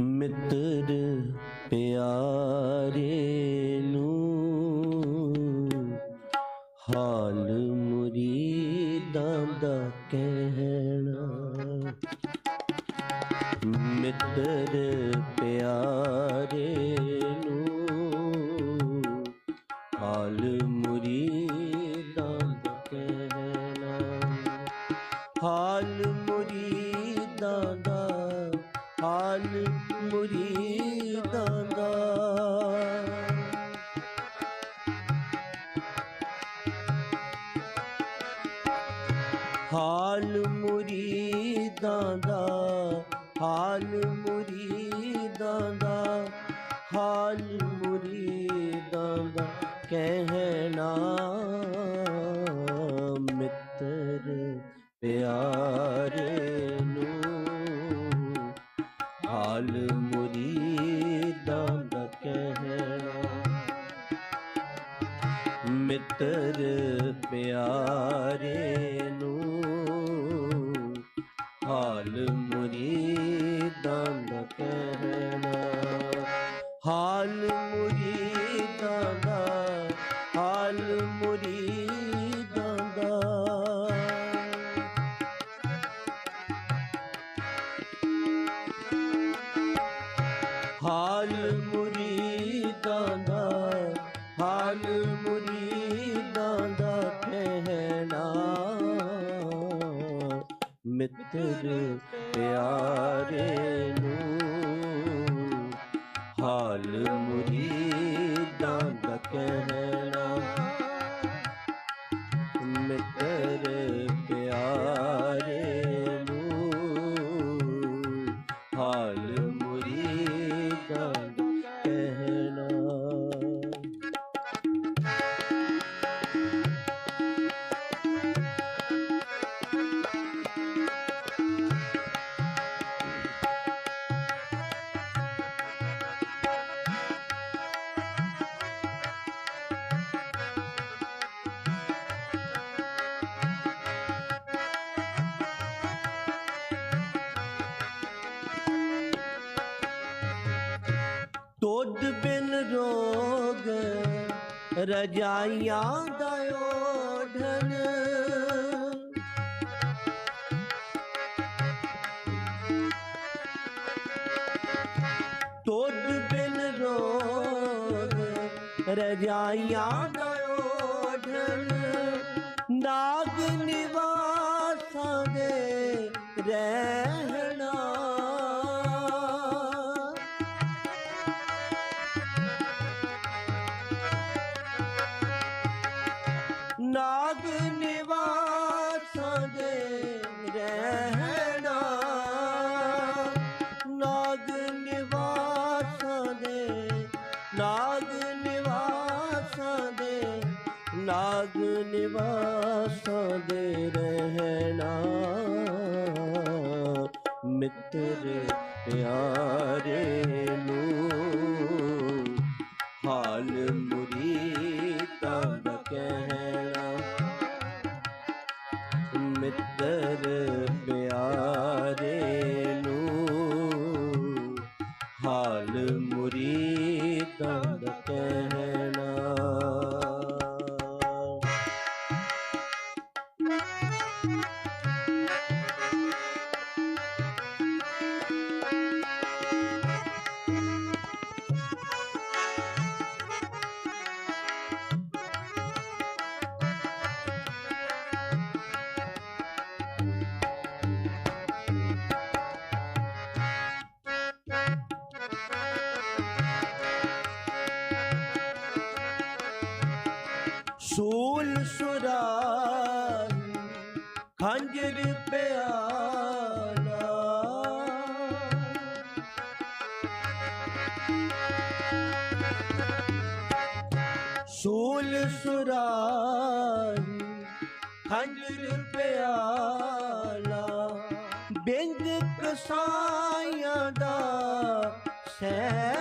ਮਿੱਤਰ ਪਿਆਰੇ ਨੂੰ ਹਾਲ ਮੁਰੀਦਾਂ ਦਾ ਕਹਿਣਾ। ਮਿੱਤਰ ਪਿਆਰੇ ਹਾਲ ਮੁਰੀਦਾਂ ਦਾ, ਹਾਲ ਮੁਰੀਦਾਂ ਦਾ, ਹਾਲ ਮੁਰੀਦਾਂ ਦਾ ਕਹਿਣਾ ਮਿੱਤਰ ਪਿਆਰੇ ਨੂੰ। ਹਾਲ ਮੁਰੀਦਾਂ ਦਾ ਕਹਿਣਾ ਮਿੱਤਰ ਪਿਆਰੇ ਨੂੰ ਹਾਲ ਮੁਰੀਦਾਂ ਦਾ ਕਹਿਣਾ ਹਾਲ ਮੁਰੀਦਾਂ ਦਾ ਹਾਲ ਮੁਰੀਦਾਂ ਦਾ। ਹਾਲ ਮਿੱਤਰ ਪਿਆਰੇ ਨੂੰ ਹਾਲ ਮੁਰੀਦਾਂ ਦਾ ਕਹਿਣਾ ਦੁੱਧ ਬਿਨ ਰੋਗ ਰਜਾਈਆਂ ਦਾ ਓਢਨ ਦੁੱਧ ਬਿਨ ਰੋਗ ਰਜਾਈਆਂ ਦਾ ਓਢਨ ਨਾਗ ਨਿਵਾਸਾਂ ਦੇ ਰਹਿਣਾ ਮੁਰੀਦਾਂ ਸੂਲ ਸੁਰਾਲ ਖੰਜਰ ਪਿਆਲਾ। ਸੂਲ ਸੁਰਾਲ ਖੰਜਰ ਪਿਆਲਾ। ਬਿੰਦ ਕਸਾਈਆਂ ਦਾ ਸੈ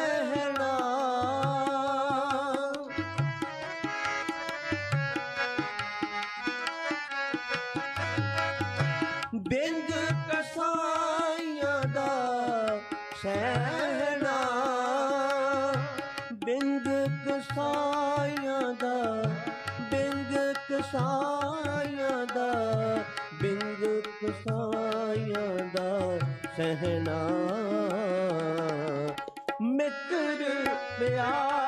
ਸਹਿਣਾ। ਰਹਿਣਾ ਬਿੰਦ ਕਸਾਈਆਂ ਦਾ ਬਿੰਦ ਕਸਾਈਆਂ ਦਾ ਬਿੰਦ ਕਸਾਈਆਂ ਦਾ ਸਹਿਣਾ। ਮਿੱਤਰ ਪਿਆਰੇ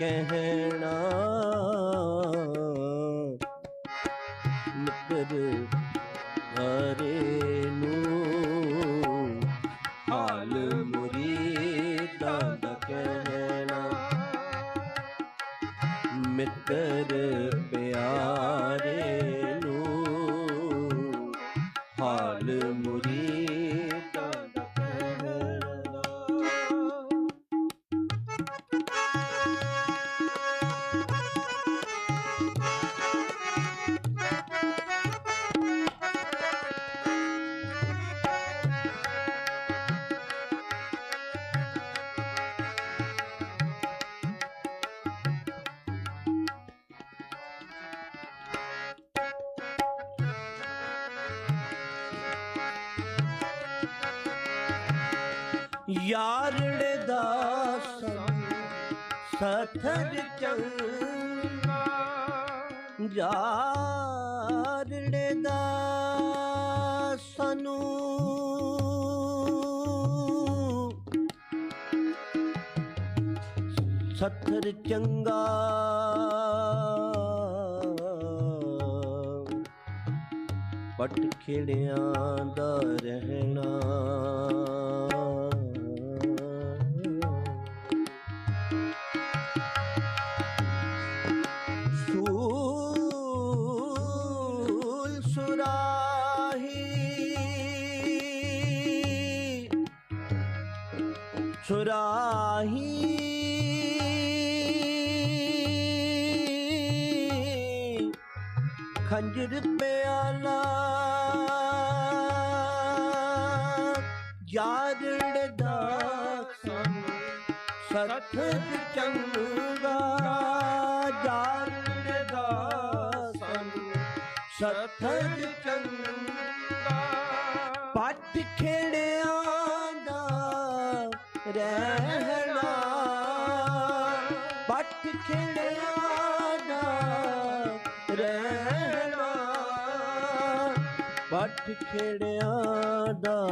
ਕਹਿਣਾ। ਮਿੱਤਰ ਹਰੇ ਨੂੰ। ਹਾਲ ਮੁਰੀਦਾਂ ਦਾ ਕਹਿਣਾ। ਮਿੱਤਰ ਪਿਆਰੇ ਨੂੰ। ਹਾਲ ਮੁਰੀਦਾਂ ਯਾਰੜੇ ਦਾ ਸੰਗ ਸਥਰ ਚੰਗਾ। ਯਾਰੜੇ ਦਾ ਸਾਨੂੰ ਸਥਰ ਚੰਗਾ। ਪਟ ਖੇੜਿਆਂ ਦਾ ਰਹਿਣਾ। ਖੰਜਰ ਪਿਆਲਾ। ਯਾਰੜ ਦਾ ਸੰਗ ਚੰਗਾ। ਯਾਰੜ ਦਾ ਚੰਗਾ। ਪੱਟ ਖੇੜਿਆ ਦਾ ਰਹਿਣਾ। ਪੱਟ ਖੇੜਿਆ ਪੱਟ ਖੇੜਿਆਂ ਦਾ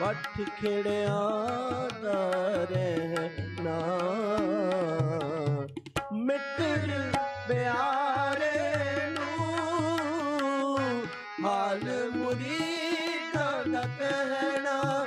ਪੱਟ ਖੇੜਿਆਂ ਦਾ ਰਹਿਣਾ। ਮਿੱਤਰ ਪਿਆਰੇ ਨੂੰ ਹਾਲ ਮੁਰੀਦਾਂ ਦਾ ਕਹਿਣਾ।